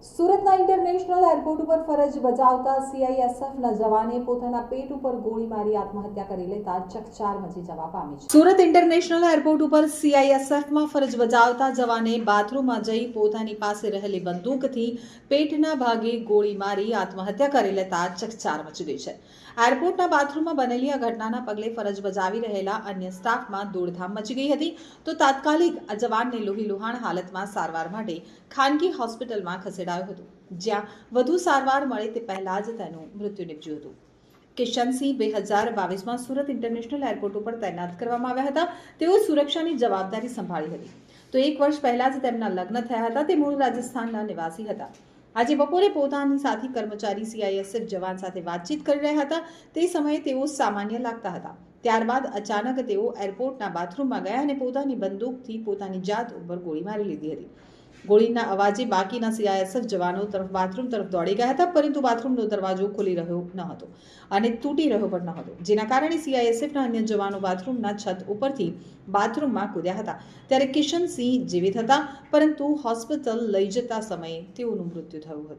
સુરતના international airport ઉપર ફરજ બજાવતા સીઆઈએસએફના જવાને પોતાના પેટ ઉપર ગોળી મારી આત્મહત્યા કરી લેતા ચકચાર મચી જવા પામી છે. સુરત ઇન્ટરનેશનલ એરપોર્ટ ઉપર સીઆઈએસએફમાં ફરજ બજાવતા જવાને બાથરૂમમાં જઈ પોતાની પાસે રહેલી બંદૂકથી પેટના ભાગે ગોળી મારી આત્મહત્યા કરી લેતા ચકચાર મચી ગઈ છે. એરપોર્ટના બાથરૂમમાં બનેલી આ ઘટનાના પગલે ફરજ બજાવી રહેલા અન્ય સ્ટાફમાં દોડધામ મચી ગઈ હતી. તો તાત્કાલિક આ જવાનને લોહીલુહાણ હાલતમાં સારવાર માટે ખાનગી હોસ્પિટલમાં ખસેડાયો હતો. જ્યાં વધુ સારવાર મળે તે પહેલાં જ તેનું મૃત્યુ નીપજ્યું હતું. કિશનસિંહ બે હજાર બાવીસમાં સુરત ઇન્ટરનેશનલ એરપોર્ટ ઉપર તૈનાત કરવામાં આવ્યા હતા. તેઓ સુરક્ષાની જવાબદારી સંભાળી હતી. તો એક વર્ષ પહેલાં જ તેમના લગ્ન થયા હતા. તે મૂળ રાજસ્થાનના નિવાસી હતા. આજે બપોરે પોતાની સાથી કર્મચારી સીઆઈએસએફ જવાન સાથે વાતચીત કરી રહ્યા હતા. તે સમયે તેઓ સામાન્ય લાગતા હતા. ત્યારબાદ અચાનક તેઓ એરપોર્ટના બાથરૂમમાં ગયા અને પોતાની બંદૂકથી પોતાની જાત ઉપર ગોળી મારી લીધી હતી. ગોળીના અવાજે બાકીના સીઆઈએસએફ જવાનો તરફ બાથરૂમ તરફ દોડી ગયા હતા, પરંતુ બાથરૂમનો દરવાજો ખુલી રહ્યો ન હતો અને તૂટી રહ્યો પણ ન હતો. જેના કારણે સીઆઈએસએફના અન્ય જવાનો બાથરૂમના છત ઉપરથી બાથરૂમમાં કૂદ્યા હતા. ત્યારે કિશનસિંહ જીવિત હતા, પરંતુ હોસ્પિટલ લઈ જતા સમયે તેઓનું મૃત્યુ થયું હતું.